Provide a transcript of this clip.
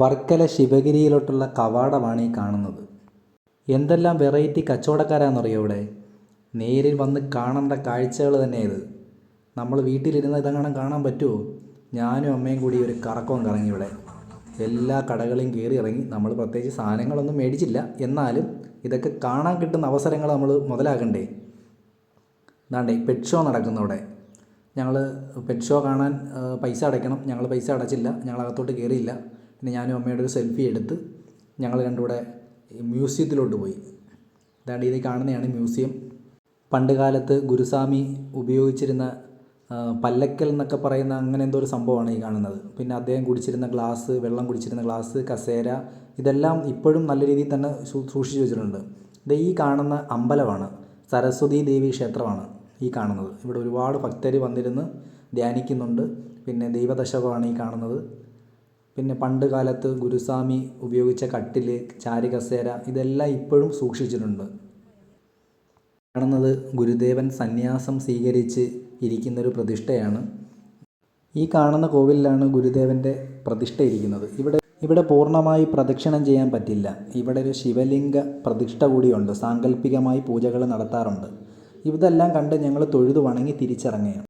വർക്കല ശിവഗിരിയിലോട്ടുള്ള കവാടമാണ് ഈ കാണുന്നത്. എന്തെല്ലാം വെറൈറ്റി കച്ചവടക്കാരാണെന്നറിയോ ഇവിടെ? നേരിൽ വന്ന് കാണേണ്ട കാഴ്ചകൾ തന്നെ ഇത് നമ്മൾ വീട്ടിലിരുന്ന് ഇതങ്ങനെ കാണാൻ പറ്റുമോ ഞാനും അമ്മയും കൂടി ഒരു കറക്കവും കറങ്ങി ഇവിടെ. എല്ലാ കടകളെയും കയറി ഇറങ്ങി നമ്മൾ പ്രത്യേകിച്ച് സാധനങ്ങളൊന്നും മേടിച്ചില്ല. എന്നാലും ഇതൊക്കെ കാണാൻ കിട്ടുന്ന അവസരങ്ങൾ നമ്മൾ മുതലാക്കണ്ടേ? ഇതാണ്ടേ പെറ്റ് ഷോ നടക്കുന്നു അവിടെ. ഞങ്ങൾ പെറ്റ് ഷോ കാണാൻ പൈസ അടയ്ക്കണം. ഞങ്ങൾ പൈസ അടച്ചില്ല. ഞങ്ങൾ അകത്തോട്ട് കയറിയില്ല. പിന്നെ ഞാനും അമ്മയുടെ ഒരു സെൽഫി എടുത്ത് ഞങ്ങൾ രണ്ടുകൂടെ മ്യൂസിയത്തിലോട്ട് പോയി. ഇതാണ് ഇത് കാണുന്നതാണ് മ്യൂസിയം പണ്ട് കാലത്ത് ഗുരുസ്വാമി ഉപയോഗിച്ചിരുന്ന പല്ലക്കൽ എന്നൊക്കെ പറയുന്ന അങ്ങനെ എന്തോ ഒരു സംഭവമാണ് ഈ കാണുന്നത്. പിന്നെ അദ്ദേഹം കുടിച്ചിരുന്ന ഗ്ലാസ് വെള്ളം കുടിച്ചിരുന്ന ഗ്ലാസ് കസേര ഇതെല്ലാം ഇപ്പോഴും നല്ല രീതിയിൽ തന്നെ സൂക്ഷിച്ചു വെച്ചിട്ടുണ്ട്. ഇത് ഈ കാണുന്ന അമ്പലമാണ് സരസ്വതി ദേവി ക്ഷേത്രമാണ് ഈ കാണുന്നത്. ഇവിടെ ഒരുപാട് ഭക്തർ വന്നിരുന്ന് ധ്യാനിക്കുന്നുണ്ട്. പിന്നെ ദൈവദശകമാണ് ഈ കാണുന്നത്. പിന്നെ പണ്ട് കാലത്ത് ഗുരുസ്വാമി ഉപയോഗിച്ച കട്ടിൽ ചാരുകസേര ഇതെല്ലാം ഇപ്പോഴും സൂക്ഷിച്ചിട്ടുണ്ട്. കാണുന്നത് ഗുരുദേവൻ സന്യാസം സ്വീകരിച്ച് ഇരിക്കുന്നൊരു പ്രതിഷ്ഠയാണ്. ഈ കാണുന്ന കോവിലിലാണ് ഗുരുദേവന്റെ പ്രതിഷ്ഠ ഇരിക്കുന്നത്. ഇവിടെ ഇവിടെ പൂർണമായി പ്രദക്ഷിണം ചെയ്യാൻ പറ്റില്ല. ഇവിടെ ഒരു ശിവലിംഗ പ്രതിഷ്ഠ കൂടിയുണ്ട്. സാങ്കല്പികമായി പൂജകൾ നടത്താറുണ്ട്. ഇതെല്ലാം കണ്ട് ഞങ്ങൾ തൊഴുതു വണങ്ങി തിരിച്ചിറങ്ങുകയാണ്.